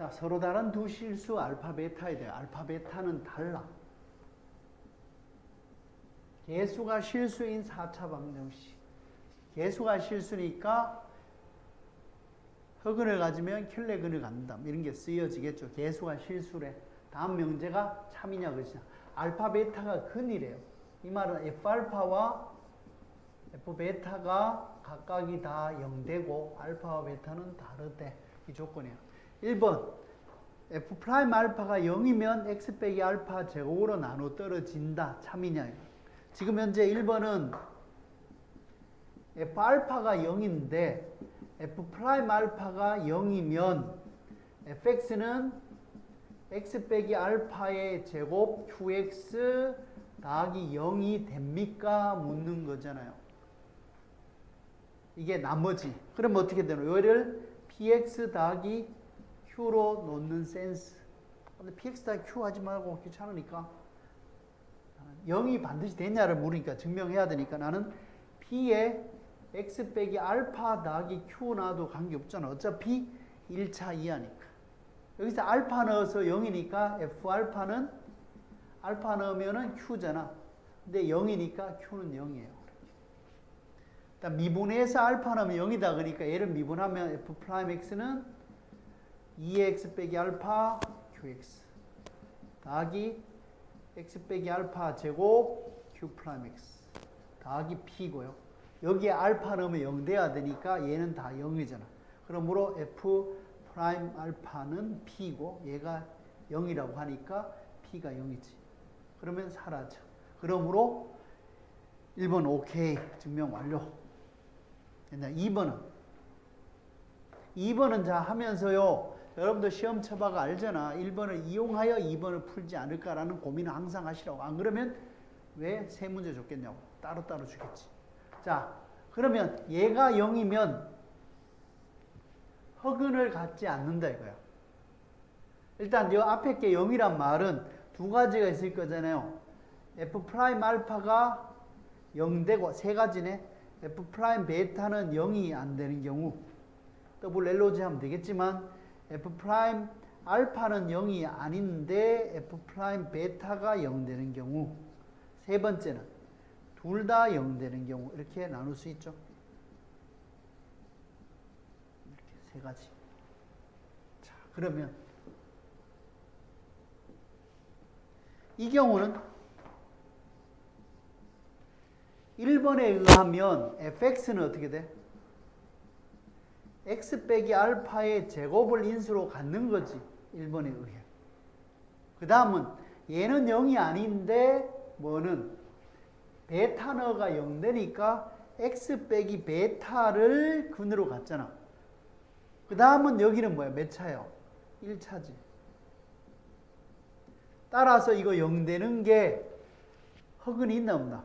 자, 서로 다른 두 실수 알파 베타에 대해 알파 베타는 달라. 개수가 실수인 4차 방정식. 개수가 실수니까 흑은을 가지면 킬레근을 갖는다. 이런 게 쓰여지겠죠. 개수가 실수래. 다음 명제가 참이냐 것이냐. 알파 베타가 근이래요. 이 말은 F 알파와 F 베타가 각각이 다 0되고 알파와 베타는 다르대. 이 조건이야. 1번 F 프라임 알파가 0이면 X 빼기 알파 제곱으로 나눠 떨어진다. 참이냐. 지금 현재 1번은 F 알파가 0인데 F 프라임 알파가 0이면 fx는 x 빼기 알파의 제곱 qx 더하기 0이 됩니까? 묻는 거잖아요. 이게 나머지. 그럼 어떻게 되노? 요를 px 더하기 q로 놓는 센스. 근데 px 더하기 q 하지 말고 귀찮으니까 0이 반드시 되냐를 물으니까 증명해야 되니까 나는 p에 x 빼기 알파 더하기 q 나도 관계없잖아. 어차피 1차 이하니까. 여기서 알파 넣어서 0이니까 f 알파는 알파 넣으면은 q잖아. 근데 0이니까 q는 0이에요. 일단 미분해서 알파 넣으면 0이다 그러니까 얘를 미분하면 f 프라임 x는 2x 빼기 알파 qx 더하기 x 빼기 알파 제곱 q 프라임 x 더하기 p고요. 여기에 알파 넣으면 0 돼야 되니까 얘는 다 0이잖아. 그러므로 f 프라임 알파는 p고 얘가 0이라고 하니까 p가 0이지. 그러면 사라져. 그러므로 1번 오케이 증명 완료. 2번은 2번은 자 하면서요. 여러분들 시험 쳐봐가 알잖아. 1번을 이용하여 2번을 풀지 않을까라는 고민을 항상 하시라고. 안 그러면 왜 세 문제 줬겠냐고. 따로따로 주겠지. 자, 그러면 얘가 0이면 허근을 갖지 않는다 이거야. 일단 요 앞에 게 0이란 말은 두 가지가 있을 거잖아요. f 프라임 알파가 0 되고 세 가지네. f 프라임 베타는 0이 안 되는 경우 더블 엘로지 하면 되겠지만 f 알파는 0이 아닌데 f 베타가 0 되는 경우 세 번째는 둘 다 0 되는 경우 이렇게 나눌 수 있죠. 이렇게 세 가지. 자, 그러면 이 경우는 1번에 의하면 fx는 어떻게 돼? X 빼기 알파의 제곱을 인수로 갖는 거지. 1번에 의해. 그 다음은 얘는 0이 아닌데 뭐는 베타너가 0 되니까 x 빼기 베타를 근으로 갖잖아. 그 다음은 여기는 뭐야? 몇 차예요? 1차지. 따라서 이거 0 되는 게 허근이 있나 없나?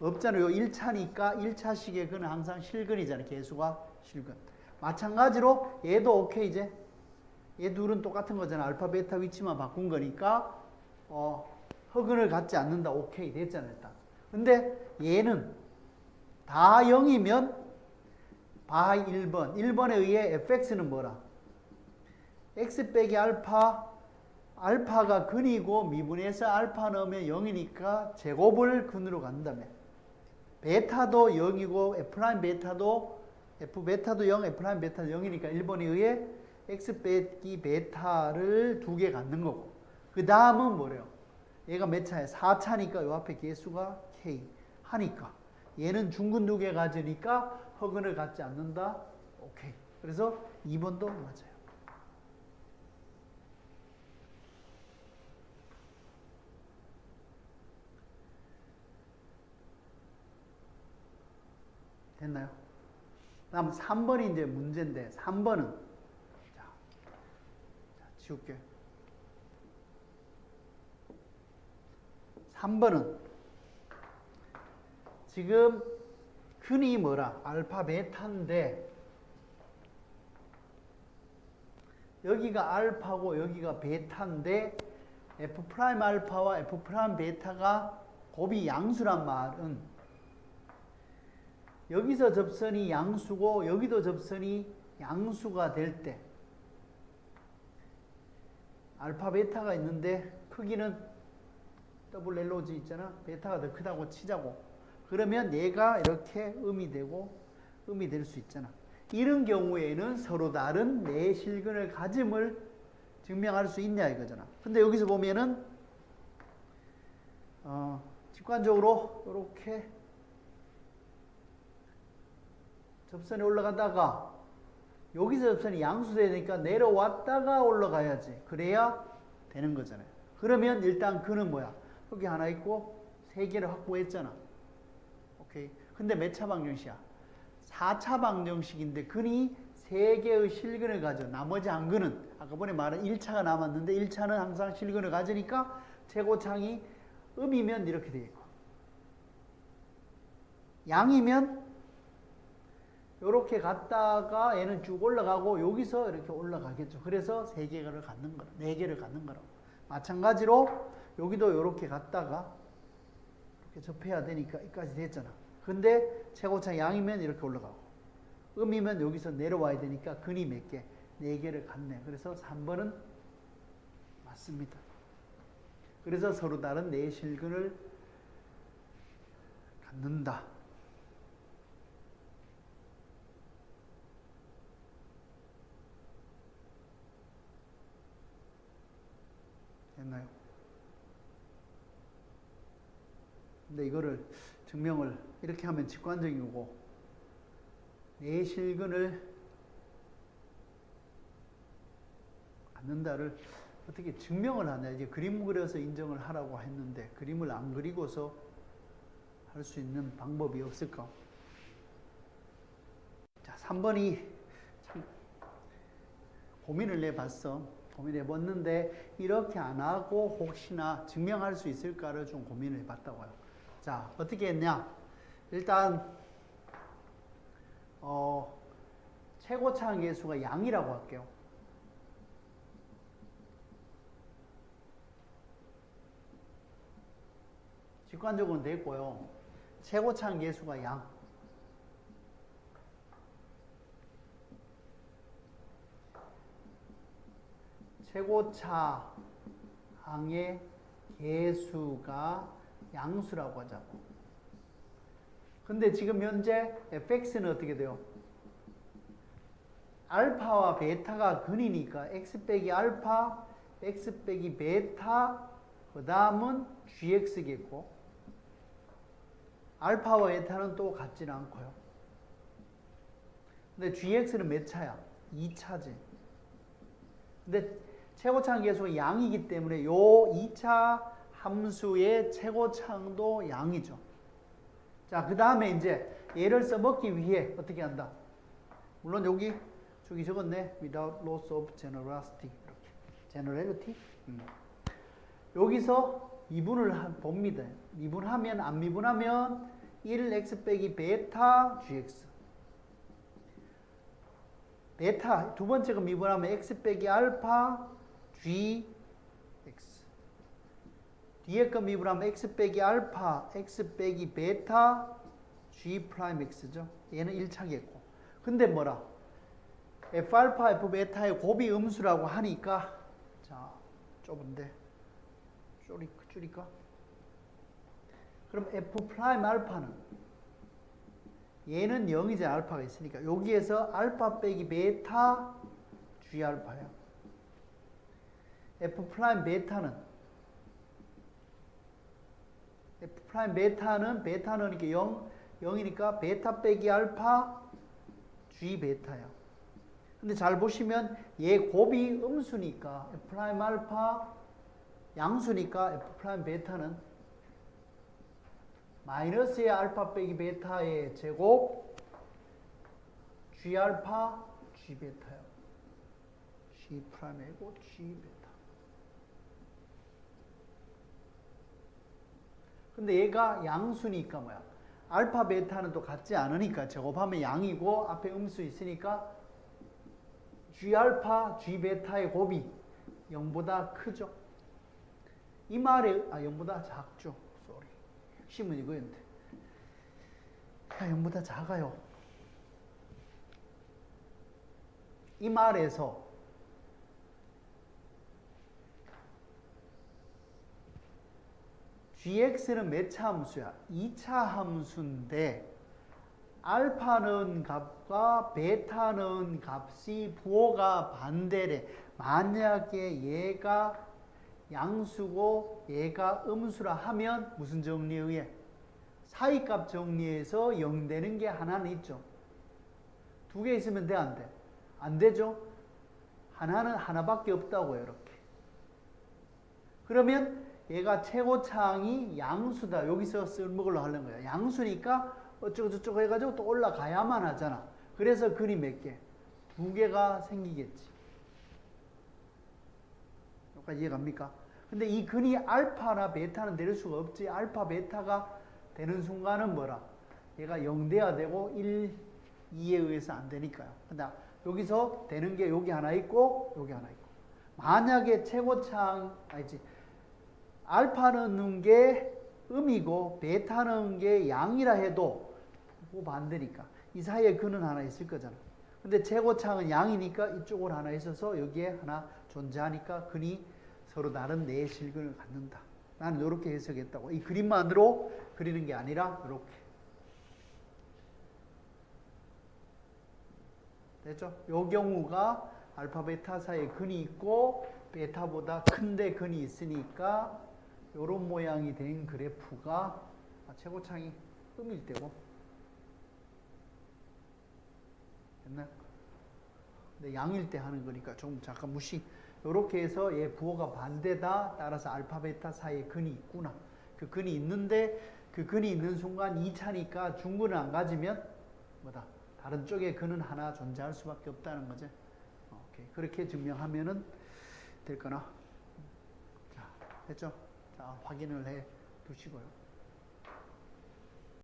없잖아요. 1차니까 1차식의 근은 항상 실근이잖아요. 개수가 실근. 마찬가지로 얘도 오케이 이제. 얘 둘은 똑같은 거잖아. 알파, 베타 위치만 바꾼 거니까 어, 허근을 갖지 않는다. 오케이 됐잖아요. 일단. 근데 얘는 다 0이면 바 1번. 1번에 의해 fx는 뭐라? x 빼기 알파 알파가 근이고 미분해서 알파 넣으면 0이니까 제곱을 근으로 간다며. 베타도 0이고 F'라인 베타도 F 베타도 0, F'라인 베타도 0이니까 1번에 의해 X 빼기 베타를 두 개 갖는 거고. 그 다음은 뭐래요? 얘가 몇 차야? 4차니까 요 앞에 개수가 K 하니까 얘는 중근 두 개 가지니까 허근을 갖지 않는다. 오케이. 그래서 2번도 맞아요. 됐나요? 다음 3번이 이제 문제인데 3번은 자, 자 지울게. 3번은 지금 근이 뭐라? 알파 베타인데 여기가 알파고 여기가 베타인데 F 프라임 알파와 F 프라임 베타가 곱이 양수란 말은 여기서 접선이 양수고 여기도 접선이 양수가 될 때 알파 베타가 있는데 크기는 더블 L로지 있잖아. 베타가 더 크다고 치자고. 그러면 얘가 이렇게 음이 되고 음이 될 수 있잖아. 이런 경우에는 서로 다른 내실근을 가짐을 증명할 수 있냐 이거잖아. 근데 여기서 보면은 어, 직관적으로 이렇게 접선에 올라가다가 여기서 접선이 양수되니까 내려왔다가 올라가야지. 그래야 되는 거잖아요. 그러면 일단 그는 뭐야? 여기 하나 있고 세 개를 확보했잖아. 오케이. 근데 몇 차 방정식이야? 4차 방정식인데 근이 세 개의 실근을 가져. 나머지 한 근은 아까 전에 말한 1차가 남았는데 1차는 항상 실근을 가지니까 최고창이 음이면 이렇게 되겠고 양이면 이렇게 갔다가 얘는 쭉 올라가고 여기서 이렇게 올라가겠죠. 그래서 세 개를 갖는 거라. 네 개를 갖는 거라. 마찬가지로 여기도 이렇게 갔다가 이렇게 접해야 되니까 여기까지 됐잖아. 근데 최고차 양이면 이렇게 올라가고 음이면 여기서 내려와야 되니까 근이 몇 개? 네 개를 갖네. 그래서 3번은 맞습니다. 그래서 서로 다른 내실근을 갖는다. 됐나요? 근데 이거를 증명을 이렇게 하면 직관적이고 내 실근을 갖는다를 어떻게 증명을 하냐 이제 그림 그려서 인정을 하라고 했는데 그림을 안 그리고서 할 수 있는 방법이 없을까? 자, 3번이 참 고민을 내봤어. 고민해봤는데 이렇게 안 하고 혹시나 증명할 수 있을까를 좀 고민을 해봤다고요. 자, 어떻게 했냐? 일단 어, 최고차항 계수가 양이라고 할게요. 직관적으로 됐고요. 최고차항 계수가 양. 최고차 항의 개수가 양수라고 하자고. 근데 지금 현재 fx는 어떻게 돼요? 알파와 베타가 근이니까 x 빼기 알파, x 빼기 베타, 그 다음은 gx겠고 알파와 베타는 또 같지는 않고요. 근데 gx는 몇 차야? 2차지. 근데 최고차항 계수가 양이기 때문에 요 2차 함수의 최고차항도 양이죠. 자, 그 다음에 이제 얘를 써먹기 위해 어떻게 한다? 물론 여기 저기 적었네. without loss of generality. 이렇게. generality? 음. 여기서 미분을 하- 봅니다. 미분하면 안 미분하면 1x 빼기 베타 gx. 베타 두 번째 거 미분하면 x 빼기 알파 gx. 뒤에 거 미분 하면 x 빼기 알파 x 빼기 베타 g 프라임 x죠. 얘는 1차겠고. 근데 뭐라? f 알파 f 베타의 곱이 음수라고 하니까 자 좁은데 줄이, 줄일까? 그럼 f 프라임 알파는 얘는 0이지 알파가 있으니까 여기에서 알파 빼기 베타 g 알파야. f 프라임 베타는 프라임 베타는 베타는 이렇게 0 0이니까 베타 빼기 알파 g 베타야. 근데 잘 보시면 얘 곱이 음수니까 f 프라임 알파 양수니까 f 프라임 베타는 마이너스의 알파 빼기 베타의 제곱 g 알파 g 베타요. g 프라임이고 g 베타. 근데 얘가 양수니까 뭐야? 알파 베타는 또 같지 않으니까 제곱하면 양이고 앞에 음수 있으니까 g 알파 g 베타의 곱이 0보다 크죠. 이 말에 아 0보다 작죠. 쏘리. 핵심은 이거였는데. 야 0보다 작아요. 이 말에서 gx는 몇 차 함수야? 2차 함수인데 알파는 값과 베타는 값이 부호가 반대래. 만약에 얘가 양수고 얘가 음수라 하면 무슨 정리에 의해? 사이값 정리에서 0 되는 게 하나는 있죠. 두 개 있으면 돼, 안 돼? 안 되죠? 하나는 하나밖에 없다고요, 이렇게. 그러면 얘가 최고차항이 양수다. 여기서 쓸 걸로 하는 거야. 양수니까 어쩌고저쩌고 해가지고 또 올라가야만 하잖아. 그래서 근이 몇 개? 두 개가 생기겠지. 여기까지 이해갑니까? 근데 이 근이 알파나 베타는 될 수가 없지. 알파, 베타가 되는 순간은 뭐라? 얘가 0 돼야 되고 1, 2에 의해서 안 되니까요. 근데 여기서 되는 게 여기 하나 있고 여기 하나 있고. 만약에 최고차항 아니지. 알파는 게 음이고 베타는 게 양이라 해도 뭐 반대니까 이 사이에 근은 하나 있을 거잖아. 근데 최고차항은 양이니까 이쪽으로 하나 있어서 여기에 하나 존재하니까 근이 서로 다른 네 실근을 갖는다. 나는 이렇게 해석했다고. 이 그림만으로 그리는 게 아니라 이렇게. 됐죠? 요 경우가 알파 베타 사이에 근이 있고 베타보다 큰데 근이 있으니까 요런 모양이 된 그래프가 최고창이 음일 때고 됐나? 근데 양일 때 하는 거니까 좀 잠깐 무시. 요렇게 해서 얘 부호가 반대다. 따라서 알파 베타 사이에 근이 있구나. 그 근이 있는데 그 근이 있는 순간 2차니까 중근을 안 가지면 뭐다? 다른 쪽에 근은 하나 존재할 수밖에 없다는 거죠. 오케이. 그렇게 증명하면은 될 거나. 자, 됐죠? 자, 확인을 해 두시고요.